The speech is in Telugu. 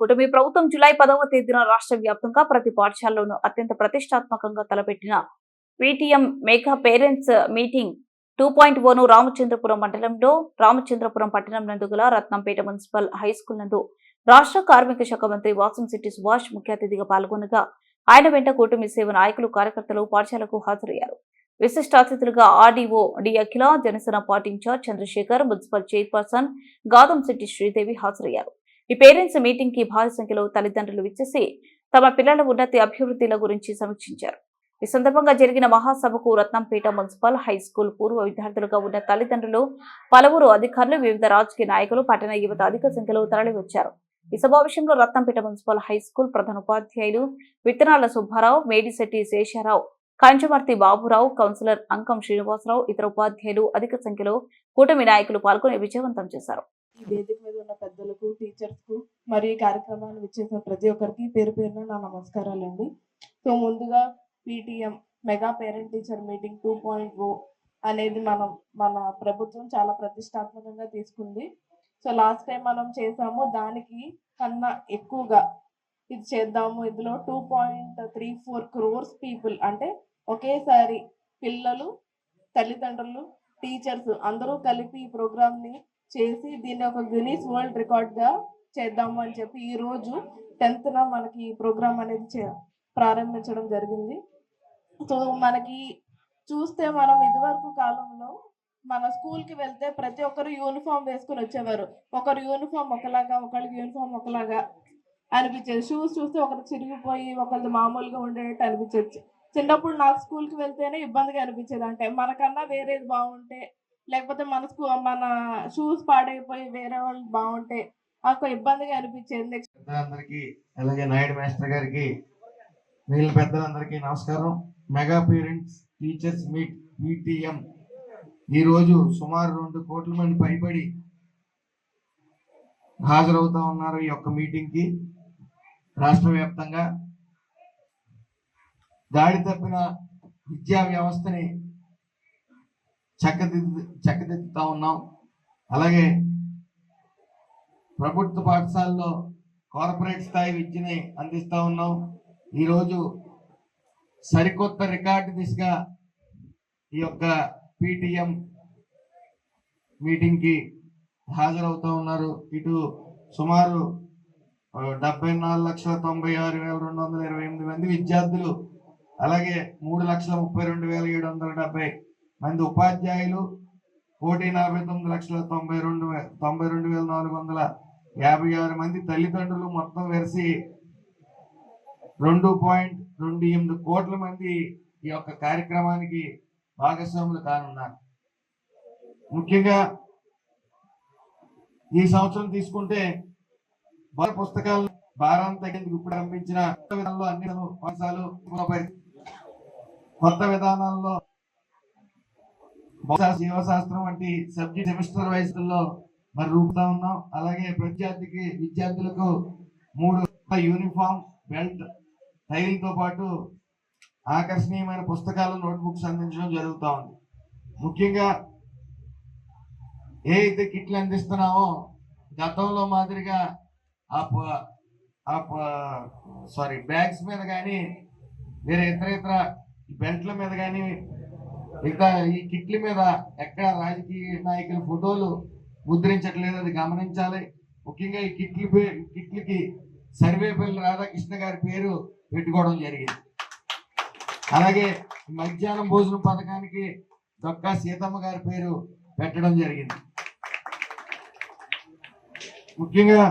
కూటమి ప్రభుత్వం జులై పదవ తేదీన రాష్ట్ర వ్యాప్తంగా ప్రతి పాఠశాలలోనూ అత్యంత ప్రతిష్టాత్మకంగా తలపెట్టిన PTM mega parents meeting two point own Ramachandrapuram మండలంలో రామచంద్రపురం పట్టణం నందు గల రత్నంపేట మున్సిపల్ హై స్కూల్ నందు రాష్ట్ర కార్మిక శాఖ మంత్రి వాసంశెట్టి సుభాష్ ముఖ్య అతిథిగా పాల్గొనగా ఆయన వెంట కూటమి సేవ నాయకులు కార్యకర్తలు పాఠశాలకు హాజరయ్యారు. విశిష్ట అతిథులుగా RDO D Akhila Janasena party incharge Chandrasekhar municipal chairperson Gadamsetti Sridevi హాజరయ్యారు. ఈ పేరెంట్స్ మీటింగ్కి భారీ సంఖ్యలో తల్లిదండ్రులు విచ్చేసి తమ పిల్లల ఉన్నతి అభివృద్ధిల గురించి సమీక్షించారు. ఈ సందర్భంగా జరిగిన మహాసభకు రత్నంపేట మున్సిపల్ హై స్కూల్ పూర్వ విద్యార్థులుగా ఉన్న తల్లిదండ్రులు పలువురు అధికారులు వివిధ రాజకీయ నాయకులు పట్టణ యువత అధిక సంఖ్యలో తరలివచ్చారు. ఈ సమావేశంలో రత్నంపేట మున్సిపల్ హై స్కూల్ ప్రధాన ఉపాధ్యాయులు విత్తనాల సుబ్బారావు మేడిశెట్టి శేషారావు కంచమర్తి బాబురావు కౌన్సిలర్ అంకం శ్రీనివాసరావు ఇతర ఉపాధ్యాయులు అధిక సంఖ్యలో కూటమి నాయకులు పాల్గొని విజయవంతం చేశారు. ఈ వేదిక మీద ఉన్న పెద్దలకు టీచర్స్కు మరియు ఈ కార్యక్రమాన్ని ప్రతి ఒక్కరికి పేరు పేరున నా నమస్కారాలండి. సో ముందుగా PTM mega parent teacher meeting two point O అనేది మనం మన ప్రభుత్వం చాలా ప్రతిష్టాత్మకంగా తీసుకుంది. సో లాస్ట్ టైం మనం చేసాము దానికి కన్నా ఎక్కువగా ఇది చేద్దాము. ఇందులో two point three four crores people అంటే ఒకేసారి పిల్లలు తల్లిదండ్రులు టీచర్స్ అందరూ కలిపి ఈ ప్రోగ్రామ్ని చేసి దీన్ని ఒక గినీస్ వరల్డ్ రికార్డ్గా చేద్దాము అని చెప్పి ఈ రోజు టెన్త్ న మనకి ఈ ప్రోగ్రామ్ అనేది చే- ప్రారంభించడం జరిగింది. సో మనకి చూస్తే మనం ఇదివరకు కాలంలో మన స్కూల్కి వెళ్తే ప్రతి ఒక్కరు యూనిఫామ్ వేసుకుని వచ్చేవారు. ఒకరు యూనిఫామ్ ఒకలాగా ఒకళ్ళకి యూనిఫామ్ ఒకలాగా అనిపించేది. షూస్ చూస్తే ఒకరు చిరిగిపోయి ఒకరిది మామూలుగా ఉండేటట్టు అనిపించేది. చిన్నప్పుడు నాకు స్కూల్కి వెళ్తేనే ఇబ్బందిగా అనిపించేది. అంటే మనకన్నా వేరేది బాగుంటే లేకపోతే మన స్కూ మన షూస్ పాడైపోయి వేరే వాళ్ళు బాగుంటే నాకు ఇబ్బందిగా అనిపించింది. నెక్స్ట్ పెద్దలందరికీ అలాగే నాయుడు మాస్టర్ గారికి వీళ్ళ పెద్దలందరికీ నమస్కారం. Mega parents teachers meet PTM ఈరోజు సుమారు రెండు కోట్ల మంది పైబడి హాజరవుతా ఉన్నారు ఈ యొక్క మీటింగ్కి. రాష్ట్ర వ్యాప్తంగా దాడి తప్పిన విద్యా వ్యవస్థని చక్కదిద్దు చక్కదిద్దుతా ఉన్నాం. అలాగే ప్రభుత్వ పాఠశాలలో కార్పొరేట్ స్థాయి విద్యని అందిస్తూ ఉన్నాం. ఈరోజు సరికొత్త రికార్డు దిశగా ఈ యొక్క పీటీఎం మీటింగ్కి హాజరవుతూ ఉన్నారు. ఇటు సుమారు డెబ్బై నాలుగు లక్షల తొంభై ఆరు వేల రెండు వందల ఇరవై ఎనిమిది మంది విద్యార్థులు అలాగే మూడు లక్షల ముప్పై రెండు వేల ఏడు వందల డెబ్బై మంది ఉపాధ్యాయులు కోటి నలభై తొమ్మిది లక్షల తొంభై రెండు తొంభై రెండు వేల నాలుగు వందల యాభై ఆరు మంది తల్లిదండ్రులు మొత్తం వెరిసి రెండు పాయింట్ రెండు ఎనిమిది కోట్ల మంది ఈ యొక్క కార్యక్రమానికి భాగస్వాములు కానున్నారు. ముఖ్యంగా ఈ సంవత్సరం తీసుకుంటే బాల పుస్తకాలు భారం తగ్గేందుకు ఇప్పుడు పంపించిన విధానంలో అన్ని కొత్త విధానాల్లో జీవశాస్త్రం వంటి సబ్జెక్ట్ సెమిస్టర్ వైజ్లో మరి రూపుతా ఉన్నాం. అలాగే విద్యార్థికి విద్యార్థులకు మూడు యూనిఫామ్ బెల్ట్ టైల్తో పాటు ఆకర్షణీయమైన పుస్తకాలు నోట్బుక్స్ అందించడం జరుగుతూ ఉంది. ముఖ్యంగా ఏ అయితే కిట్లు అందిస్తున్నామో గతంలో మాదిరిగా ఆ ఆ సారీ బ్యాగ్స్ మీద కానీ వేరే ఇతర ఇతర బెల్ట్ల మీద కానీ మిగతా ఈ కిట్ల మీద ఎక్కడ రాజకీయ నాయకుల ఫోటోలు ముద్రించట్లేదు అది గమనించాలి. ముఖ్యంగా ఈ కిట్లు కిట్లకి సర్వేపల్లి రాధాకృష్ణ గారి పేరు పెట్టుకోవడం జరిగింది. అలాగే మధ్యాహ్నం భోజనం పథకానికి దొక్కా సీతమ్మ గారి పేరు పెట్టడం జరిగింది. ముఖ్యంగా